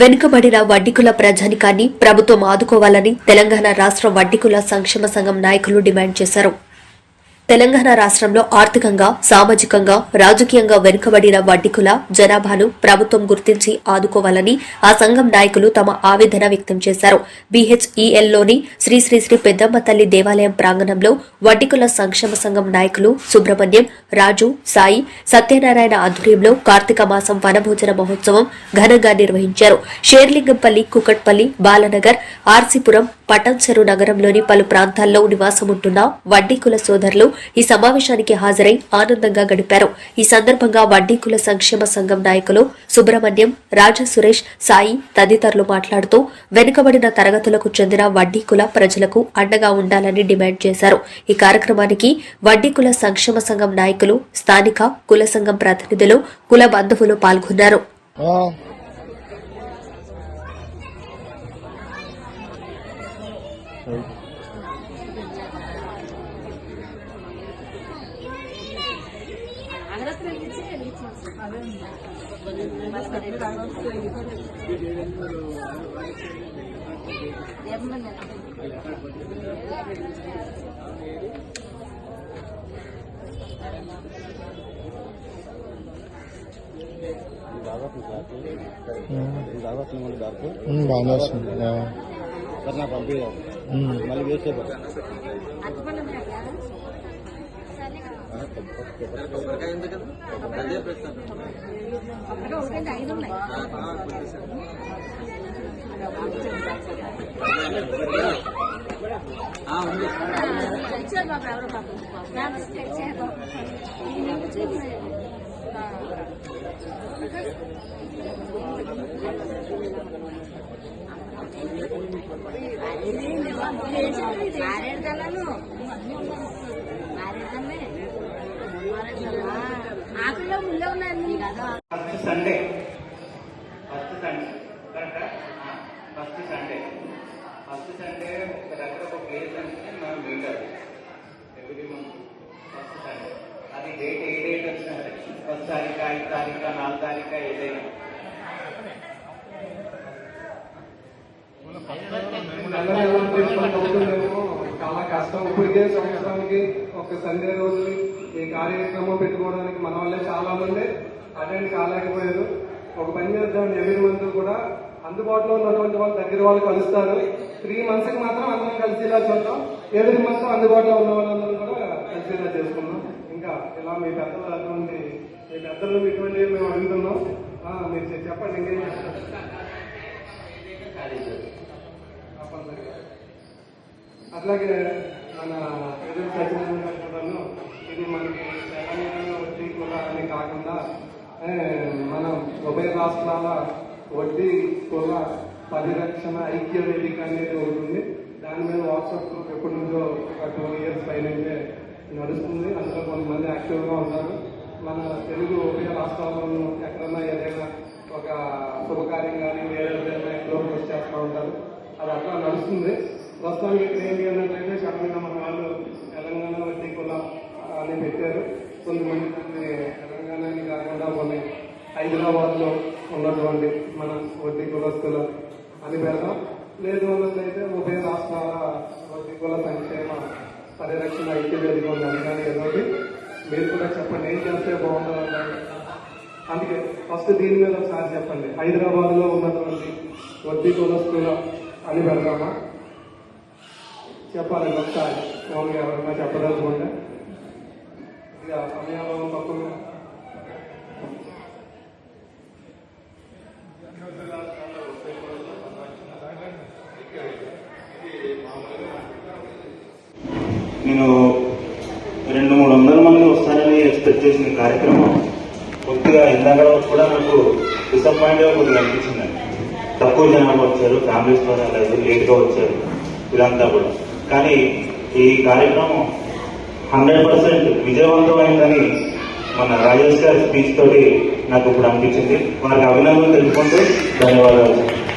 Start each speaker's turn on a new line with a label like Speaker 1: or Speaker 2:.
Speaker 1: వెనుకబడిన వడ్డీకుల ప్రజానికాన్ని ప్రభుత్వం ఆదుకోవాలని తెలంగాణ రాష్ట్ర వడ్డీకుల సంక్షేమ సంఘం నాయకులు డిమాండ్ చేశారు. తెలంగాణ రాష్ట్రంలో ఆర్థికంగా సామాజికంగా రాజకీయంగా వెనుకబడిన వడ్డికుల జనాభాను ప్రభుత్వం గుర్తించి ఆదుకోవాలని ఆ సంఘం నాయకులు తమ ఆవేదన వ్యక్తం చేశారు. బీహెచ్ఈఎల్లోని శ్రీ శ్రీ శ్రీ పెద్దమ్మ తల్లి దేవాలయం ప్రాంగణంలో వడ్డికుల సంక్షేమ సంఘం నాయకులు సుబ్రహ్మణ్యం రాజు సాయి సత్యనారాయణ ఆధ్వర్యంలో కార్తీక మాసం వనభోజన మహోత్సవం ఘనంగా నిర్వహించారు. షేర్లింగంపల్లి కుకట్పల్లి బాలనగర్ ఆర్సీపురం పటంచెరు నగరంలోని పలు ప్రాంతాల్లో నివాసముంటున్న వడ్డీకుల సోదరులు ఈ సమావేశానికి హాజరై ఆనందంగా గడిపారు ఈ సందర్భంగా వడ్డీకుల సంక్షేమ సంఘం నాయకులు సుబ్రహ్మణ్యం రాజా సురేష్ సాయి తదితరులు మాట్లాడుతూ వెనుకబడిన తరగతులకు చెందిన వడ్డీకుల ప్రజలకు అండగా ఉండాలని డిమాండ్ చేశారు ఈ కార్యక్రమానికి వడ్డీకుల సంక్షేమ సంఘం నాయకులు స్థానిక కుల సంఘం ప్రతినిధులు కుల బంధువులు పాల్గొన్నారు
Speaker 2: Thank you. వస్తుంది.
Speaker 3: సార్ నాకు పంపించారు
Speaker 2: ఉమ్.
Speaker 3: మళ్ళీ వేస్ట్ అయిపోతుంది
Speaker 4: ఆకుల్లో ముళ్ళ ఉన్నాయి కదా
Speaker 5: first Sunday first Sunday first Sunday first Sunday ఒక దగ్గర ఒక ప్లేస్ అంటే మనం meet every month first Sunday అది డేట్ ఏ డేట్ వచ్చినా సరే. ఫస్ట్ తారీఖు ఐదు తారీఖు నాలుగు తారీఖు ఏదైనా.
Speaker 6: అందరూ కష్టం ఇప్పటికే సంవత్సరానికి ఒక సండే రోజు ఈ కార్యక్రమం పెట్టుకోవడానికి మన వల్లే చాలా మంది అటెండ్ కాలేకపోయారు. ఒక పని చేద్దాం ఎవరి మంత్ కూడా అందుబాటులో ఉన్నటువంటి వాళ్ళ దగ్గర వాళ్ళు కలుస్తారు. త్రీ మంత్స్కి మాత్రం అందరం కలిసేలా చూద్దాం. ఎవరి మంత్ అందుబాటులో ఉన్న వాళ్ళందరూ కూడా కలిసేలా చేసుకుందాం. ఇంకా ఇలా మీ పెద్దలు అటువంటి మీ పెద్దలు ఇటువంటి మేము అడుగుతున్నాం. మీరు చెప్పండి ఇంకేం చేస్తారు. అట్లాగే మన ఎదురు సత్యనారాయణ గారు ఇది మనకి తెలంగాణలో వడ్డీ కూడా అని కాకుండా మనం ఉభయ రాష్ట్రాల వడ్డీ కూడా పరిరక్షణ ఐక్య వేదిక అనేది ఉంటుంది. దాని మీద వాట్సాప్ గ్రూప్ ఎప్పటి నుంచో ఒక టూ ఇయర్స్ పైన నడుస్తుంది. అందులో కొంతమంది యాక్టివ్గా ఉన్నారు. మన తెలుగు ఉభయ రాష్ట్రాలను ఎక్కడన్నా ఏదైనా ఒక శుభకార్యం కానీ వేరే ఏదైనా ప్రోగ్రెస్ చేస్తూ ఉంటారు. అది అట్లా నడుస్తుంది. ప్రస్తుతానికి ఇక్కడ ఏంటి అన్నట్లయితే కఠిన మన వాళ్ళు తెలంగాణ వడ్డీ కులం అని పెట్టారు. కొంతమంది దాన్ని తెలంగాణని కాకుండా కొన్ని హైదరాబాద్లో ఉన్నటువంటి మన వడ్డీ కులస్తులు అని పెడదాం. లేదు అన్నట్లయితే ఉభయ రాష్ట్రాల వడ్డీ కుల సంక్షేమ పరిరక్షణ ఐక్య వేదిక ఉందని కానీ ఏదో మీరు కూడా చెప్పండి. ఏం చేస్తే బాగుంటుంది అందుకే ఫస్ట్ దీని మీద ఒకసారి చెప్పండి. హైదరాబాద్లో ఉన్నటువంటి వడ్డీ కులస్తుల అని పెడదామా? చెప్పాలి ఒకసారి. మామూలుగా ఎవరైనా చెప్పదలుచుకుంటే. ఇక సమయాభావం పక్కన
Speaker 3: నేను రెండు మూడు వందల మంది వస్తారని ఎక్స్పెక్ట్ చేసిన కార్యక్రమం కొద్దిగా ఇందాక కూడా నాకు డిసప్పాయింట్గా కొద్దిగా అనిపించింది. తక్కువ జనాభా వచ్చారు ఫ్యామిలీస్తో లేదు లేట్గా వచ్చారు. ఇదంతా కూడా. కానీ ఈ కార్యక్రమం హండ్రెడ్ పర్సెంట్ విజయవంతమైందని మన రాజేష్ గారి స్పీచ్ తోటి నాకు ఇప్పుడు అనిపించింది. వారికి అభినందనలు తెలుపుకుంటూ ధన్యవాదాలు.